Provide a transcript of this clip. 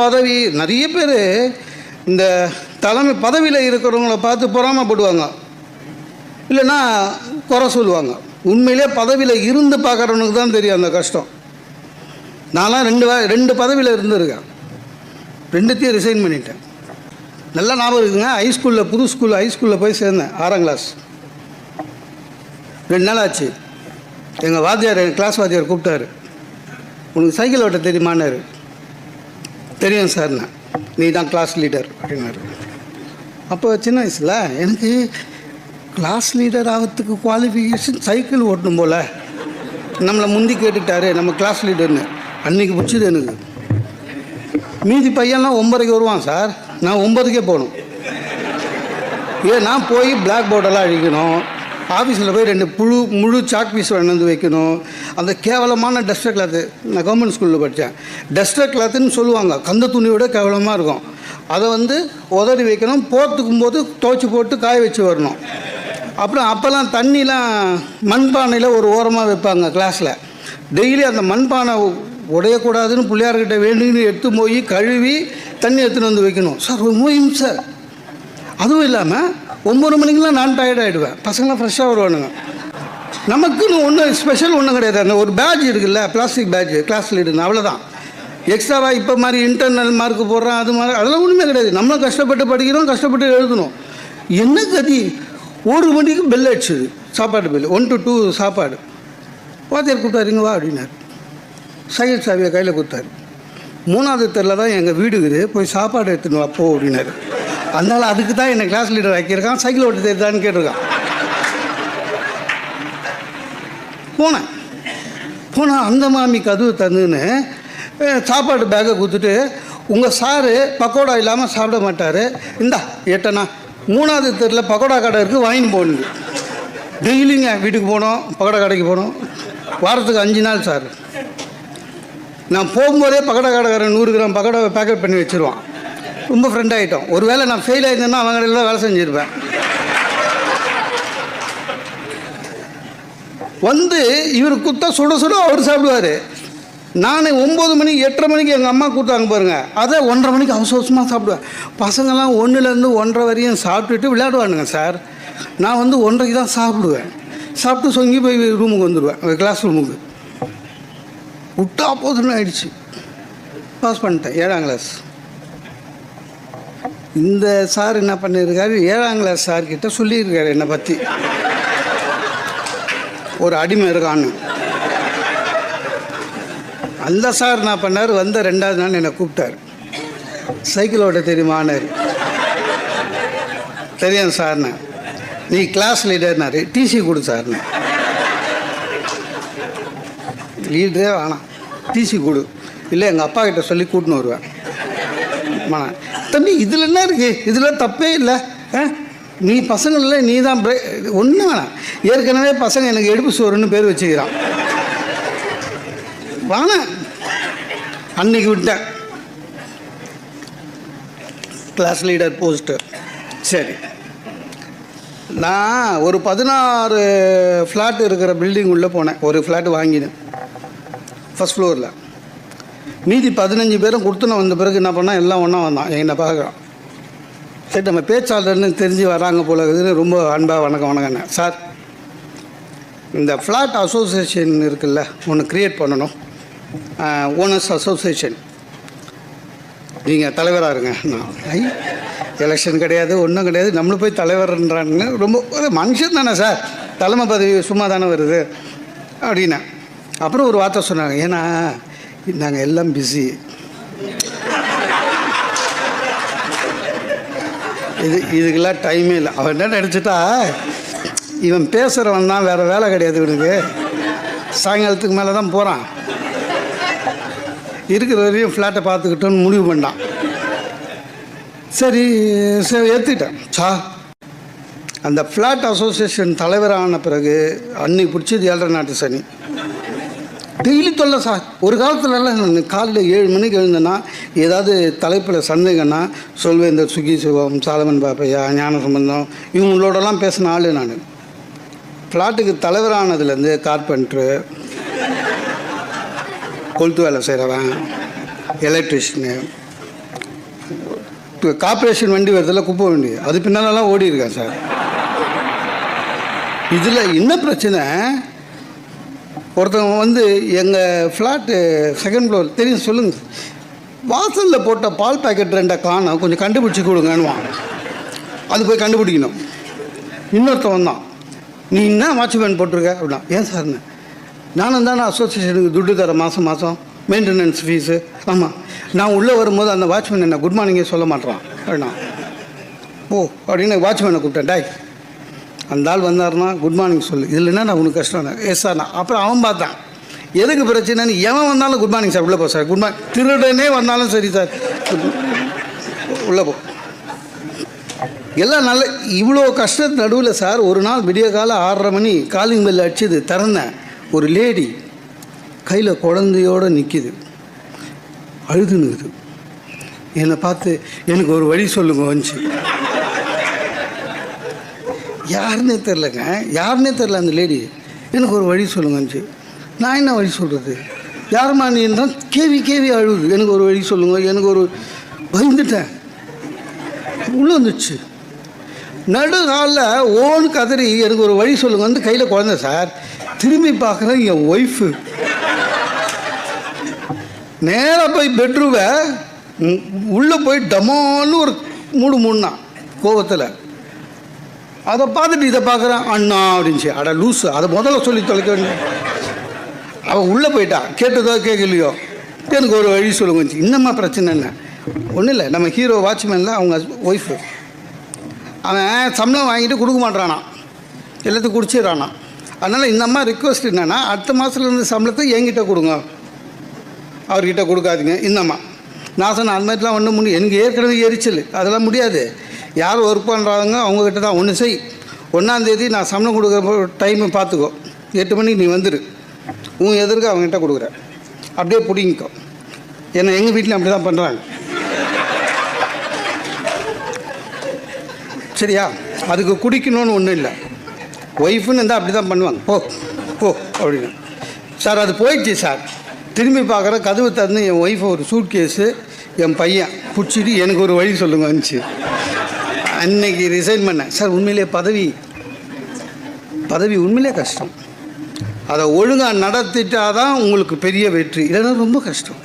பதவி நிறைய பேர் இந்த தலைமை பதவியில் இருக்கிறவங்கள பார்த்து பொறாமப்படுவாங்க. இல்லைன்னா குறை சொல்லுவாங்க. உண்மையிலே பதவியில் இருந்து பார்க்குறவனுக்கு தான் தெரியும் அந்த கஷ்டம். நான்லாம் ரெண்டு வா- ரெண்டு பதவியில் இருந்திருக்கேன். ரெண்டுத்தையும் ரிசைன் பண்ணிட்டேன். நல்லா ஞாபகம் இருக்குங்க. ஹைஸ்கூலில் புது ஸ்கூல் ஹைஸ்கூலில் போய் சேர்ந்தேன் ஆறாம் கிளாஸ் ரெண்டு நாள் ஆச்சு. எங்கள் வாத்தியார் எங்கள் கிளாஸ் வாத்தியார் கூப்பிட்டாரு. உனக்கு சைக்கிள் ஓட்ட தெரியுமான்னாரு. தெரியும் சார்ண்ணா நீ தான் கிளாஸ் லீடர் அப்படின்னாரு அப்போ சின்ன வயசில் எனக்கு கிளாஸ் லீடர் ஆகிறதுக்கு குவாலிஃபிகேஷன் சைக்கிள் ஓட்டணும் போல். நம்மளை முந்தி கேட்டுட்டாரு நம்ம கிளாஸ் லீடர்னு அன்றைக்கி பிடிச்சது எனக்கு. மீதி பையன்லாம் ஒம்பதுக்கு வருவான் சார். நான் ஒம்பதுக்கே போகணும். ஏன் நான் போய் பிளாக் போர்டெல்லாம் அழிக்கணும். ஆஃபீஸில் போய் ரெண்டு புழு முழு சாக் பீஸ் வந்து வைக்கணும். அந்த கேவலமான டஸ்டர் கிளாத்து நான் கவர்மெண்ட் ஸ்கூலில் படித்தேன் டஸ்டர் கிளாத்துன்னு சொல்லுவாங்க. கந்த துணியோட கேவலமாக இருக்கும். அதை வந்து உதறி வைக்கணும். போர்த்துக்கும் போது துவைச்சி போட்டு காய வச்சு வரணும். அப்புறம் அப்போல்லாம் தண்ணிலாம் மண்பானையில் ஒரு ஓரமாக வைப்பாங்க கிளாஸில் டெய்லி அந்த மண்பானை உடையக்கூடாதுன்னு பிள்ளையார்கிட்ட வேண்டின்னு எடுத்து போய் கழுவி தண்ணி எடுத்துன்னு வந்து வைக்கணும். சார் ரொம்ப சார். அதுவும் இல்லாமல் ஒம்பது மணிக்கெலாம் நான் டயர்ட் ஆகிடுவேன் பசங்களாம் ஃப்ரெஷ்ஷாக வருவானுங்க. நமக்குன்னு ஒன்றும் ஸ்பெஷல் ஒன்றும் கிடையாது. அந்த ஒரு பேட்ச் இருக்குல்ல பிளாஸ்டிக் பேட்ச் கிளாஸ் லீடுன்னு அவ்வளோதான் எக்ஸ்ட்ராவாக இப்போ மாதிரி இன்டர்னல் மார்க் போடுறோம் அது மாதிரி அதெல்லாம் ஒன்றுமே கிடையாது. நம்மளும் கஷ்டப்பட்டு படிக்கிறோம் கஷ்டப்பட்டு எழுதணும். என்ன கதி? ஒரு மணிக்கு பெல் அடிச்சுது. சாப்பாடு பெல் ஒன் டு டூ சாப்பாடு. வாத்தியார் கொடுத்தாருங்க வா அப்படின்னாரு. சைக்கிள் சாவியை கையில் கொடுத்தாரு. மூணாவது தெருல தான் எங்கள் வீடு இருக்குது. போய் சாப்பாடு எடுத்துன்னு வா போ அப்படின்னாரு. அதனால் அதுக்கு தான் என்னை கிளாஸ் லீடர் ஆக்கியிருக்கான் சைக்கிள் ஓட்டு தெரியுதான்னு கேட்டிருக்கான். போனேன். போனால் அந்த மாமி கதவு தந்துன்னு சாப்பாடு பேக்கை கொடுத்துட்டு உங்கள் சாரு பக்கோடா இல்லாமல் சாப்பிட மாட்டார். இந்தா எட்டனா. மூணாவது தெருவில் பக்கோடா கடை இருக்குது வாங்கின்னு போகணுங்க டெய்லிங்க வீட்டுக்கு போனோம் பக்கோடா கடைக்கு போனோம். வாரத்துக்கு அஞ்சு நாள் சார். நான் போகும்போதே பக்கோடா கடைக்காரன் நூறு கிராம் பக்கோடாவை பேக்கெட் பண்ணி வச்சுருவான். ரொம்ப ஃப்ரெண்ட் ஆகிட்டோம் ஒருவேளை நான் ஃபெயில் ஆயிருந்தேன்னா அவங்க வேலை செஞ்சுருப்பேன். வந்து இவர் குத்தா சுட சுட அவர் சாப்பிடுவார். நான் ஒம்பது மணிக்கு எட்டரை மணிக்கு எங்கள் அம்மா கொடுத்தாங்க பாருங்கள் அதை ஒன்றரை மணிக்கு அவசர அவசரமாக சாப்பிடுவேன் பசங்கள்லாம் ஒன்றுலேருந்து ஒன்றரை வரையும் சாப்பிட்டுட்டு விளையாடுவானுங்க சார் நான் வந்து ஒன்றரைக்கு தான் சாப்பிடுவேன். சாப்பிட்டு சொங்கி போய் ரூமுக்கு வந்துடுவேன் கிளாஸ் ரூமுக்கு விட்டா போதுன்னு ஆயிடுச்சு. பாஸ் பண்ணிட்டேன். ஏழாம் கிளாஸ் இந்த சார் என்ன பண்ணியிருக்காரு ஏழாம் கிளாஸ் சார்கிட்ட சொல்லியிருக்காரு என்னை பற்றி ஒரு அடிமை இருக்கான்னு. அந்த சார் என்ன பண்ணார்? வந்த ரெண்டாவது நாள் என்னை கூப்பிட்டார். சைக்கிள் ஓட்ட தெரியுமானார் தெரியும் சார்ண்ணே நீ கிளாஸ் லீடர்னாரு டிசி கொடு சார்ண்ணே லீடரே வேணாம். டிசி கொடு. இல்லை எங்கள் அப்பா கிட்ட சொல்லி கூட்டின்னு வருவேன். தம்பி இதில் என்ன இருக்குது இதில் தப்பே இல்லை. ஆ? நீ பசங்களில் நீ தான் ஒன்றும் வேணாம். ஏற்கனவே பசங்க எனக்கு எடுப்பு சோறுன்னு பேர் வச்சுக்கிறான். வாங்க. அன்னைக்கு விட்டேன். கிளாஸ் லீடர் போஸ்ட்டு சரி. நான் ஒரு பதினாறு ஃப்ளாட் இருக்கிற பில்டிங் உள்ளே போனேன். ஒரு ஃப்ளாட் வாங்கினேன். ஃபஸ்ட் ஃப்ளோரில் மீதி பதினஞ்சு பேரும் கொடுத்துன வந்த பிறகு என்ன பண்ணால் எல்லாம் ஒன்றா வந்தான். என்னை பார்க்குறான். சரி நம்ம பேச்சாளர்னு தெரிஞ்சு வராங்க போல இருக்குதுன்னு ரொம்ப அன்பாக வணக்கம் வணக்கண்ணே சார் இந்த ஃப்ளாட் அசோசியேஷன் இருக்குல்ல ஒன்று க்ரியேட் பண்ணணும். ஓனர்ஸ் அசோசியேஷன் நீங்கள் தலைவராக இருங்க. நான் ஐ எலெக்ஷன் கிடையாது ஒன்றும் கிடையாது. நம்மளும் போய் தலைவர்ன்றாங்க ரொம்ப ஒரு மனுஷன் தானே சார். தலைமை பதவி சும்மா தானே வருது. அப்படின்னா அப்புறம் ஒரு வார்த்தை சொன்னாங்க. ஏன்னா நாங்கள் எல்லாம் பிஸி இது இதுக்கெல்லாம் டைமே இல்லை. அவன் என்ன நடிச்சிட்டா? இவன் பேசுகிறவன் தான் வேறு வேலை கிடையாது இவனுக்கு. சாயங்காலத்துக்கு மேலே தான் போகிறான் இருக்கிற வரையும் ஃப்ளாட்டை பார்த்துக்கிட்டோன்னு முடிவு பண்ணான் சரி சரி ஏற்றுக்கிட்டேன் சா அந்த ஃப்ளாட் அசோசியேஷன் தலைவரான பிறகு அன்னைக்கு பிடிச்சது ஏழரை நாட்டு சனி. டெய்லி தொல்லை சார். ஒரு காலத்துலலாம் நான் காலையில் ஏழு மணிக்கு எழுந்தேன்னா ஏதாவது தலைப்பில் சந்தேகம்னா சொல்வேன் இந்த சுகி சிவம் சாலமன் பாப்பையா ஞான சம்பந்தம் இவங்களோடலாம் பேசின ஆள் நான். ஃப்ளாட்டுக்கு தலைவரானதுலேருந்து கார்பெண்ட்ரு கொளுத்து வேலை செய்கிறவன் எலக்ட்ரிஷியனு இப்போ கார்ப்பரேஷன் வண்டி வருதுல்ல குப்பை வண்டி. அது பின்னாலெல்லாம் ஓடி இருக்கேன் சார். இதில் என்ன பிரச்சனை? ஒருத்தவங்க வந்து எங்கள் ஃப்ளாட்டு செகண்ட் ஃப்ளோர் தெரியும் சொல்லுங்கள் வாசலில் போட்ட பால் பாக்கெட் ரெண்டை காணும் கொஞ்சம் கண்டுபிடிச்சி கொடுங்கன்னுவான் அது போய் கண்டுபிடிக்கணும். இன்னொருத்தவன் தான். நீ என்ன வாட்ச்மேன் போட்டிருக்க? அப்படின்னா ஏன் சார்னு நானும் தானே அசோசியேஷனுக்கு துட்டு தரேன் மாதம் மாதம் மெயின்டெனன்ஸ் ஃபீஸு ஆமாம் நான் உள்ளே வரும்போது அந்த வாட்ச்மேன் என்ன குட் மார்னிங்கே சொல்ல மாட்டேறான். அப்படின்னா ஓ அப்படின்னு வாட்ச்மேனை கூப்பிட்டேன். டாய் அந்த ஆள் வந்தாருன்னா குட் மார்னிங் சொல்லு. இதில் என்ன நான் உனக்கு கஷ்டம்? எஸ் சார்னா அப்புறம் அவன் பார்த்தான். எதுக்கு பிரச்சனைன்னு? எவன் வந்தாலும் குட் மார்னிங் சார் உள்ளே போ சார் குட் மார்னிங் திருடனே வந்தாலும் சரி சார் உள்ளே போ. எல்லாம் நல்ல இவ்வளோ கஷ்டத்து நடுவில் சார் ஒரு நாள் விடிய கால ஆறரை மணி காலிங் பெல் அடிச்சது திறந்தேன் ஒரு லேடி கையில் குழந்தையோடு நிற்கிது அழுதுனுக்குது என்னை பார்த்து எனக்கு ஒரு வழி சொல்லுங்க வந்துச்சு யாருன்னே தெரிலங்க. யாருன்னே தெரில அந்த லேடி எனக்கு ஒரு வழி சொல்லுங்கன்னுச்சு நான் என்ன வழி சொல்கிறது யாரும்மா நீ தான் கேவி கேவி அழுகுது எனக்கு ஒரு வழி சொல்லுங்க. எனக்கு ஒரு பயந்துட்டேன். உள்ளே வந்துடுச்சு நடுகாலில் ஓன் கதறி எனக்கு ஒரு வழி சொல்லுங்க. வந்து கையில் குழந்த சார். திரும்பி பார்க்குறேன் என் ஒய்ஃபு நேராக போய் பெட்ரூமை உள்ளே போய் டமான்னு ஒரு மூடு மூணுனா கோவத்தில். அதை பார்த்துட்டு இதை பார்க்குறேன். அண்ணா அப்படின்ச்சு அட லூஸு அதை முதல்ல சொல்லி தொலைக்க வேண்டிய. அவன் உள்ளே போயிட்டான் கேட்டதோ கேட்கலையோ. எனக்கு ஒரு வழி சொல்லுங்க. இன்னமா பிரச்சனை என்ன? ஒன்றும் இல்லை. நம்ம ஹீரோ வாட்ச்மேனில் அவங்க ஒய்ஃபு அவன் சம்பளம் வாங்கிட்டு கொடுக்க மாட்டானா எல்லாத்தையும் குடிச்சிடறானா. அதனால் இந்த அம்மா ரிக்வஸ்ட் என்னென்னா அடுத்த மாதத்துலேருந்து சம்பளத்தை என்கிட்ட கொடுங்க. அவர்கிட்ட கொடுக்காதீங்க. இந்தம்மா நான் சொன்னேன் அது மாதிரிலாம் ஒன்றும் முடியும் எனக்கு ஏற்கனவே எரிச்சல். அதெல்லாம் முடியாது. யார் ஒர்க் பண்ணுறாங்க அவங்கக்கிட்ட தான் ஒன்று செய் ஒன்றாந்தேதி நான் சம்பளம் கொடுக்குற டைமை பார்த்துக்கோ எட்டு மணிக்கு நீ வந்துடு உன் எதிர்க்க அவங்ககிட்ட கொடுக்குற. அப்படியே பிடிங்கிக்கோ. ஏன்னா எங்கள் வீட்டில் அப்படி தான் பண்ணுறாங்க சரியா? அதுக்கு குடிக்கணும்னு ஒன்றும் இல்லை. ஒய்ஃபுன்னு இருந்தால் அப்படி தான் பண்ணுவாங்க. போ போ அப்படின்னு. சார் அது போயிடுச்சு சார். திரும்பி பார்க்குற கதவு திறந்து என் ஒய்ஃபை ஒரு சூட் கேஸு என் பையன் பிடிச்சிட்டு எனக்கு ஒரு வழி சொல்லுங்க வந்துச்சு அன்னைக்கு ரிசைன் பண்ணேன் சார் உண்மையிலே பதவி பதவி உண்மையிலே கஷ்டம். அதை ஒழுங்காக நடத்திட்டாதான் உங்களுக்கு பெரிய வெற்றி. இல்லைன்னா ரொம்ப கஷ்டம்.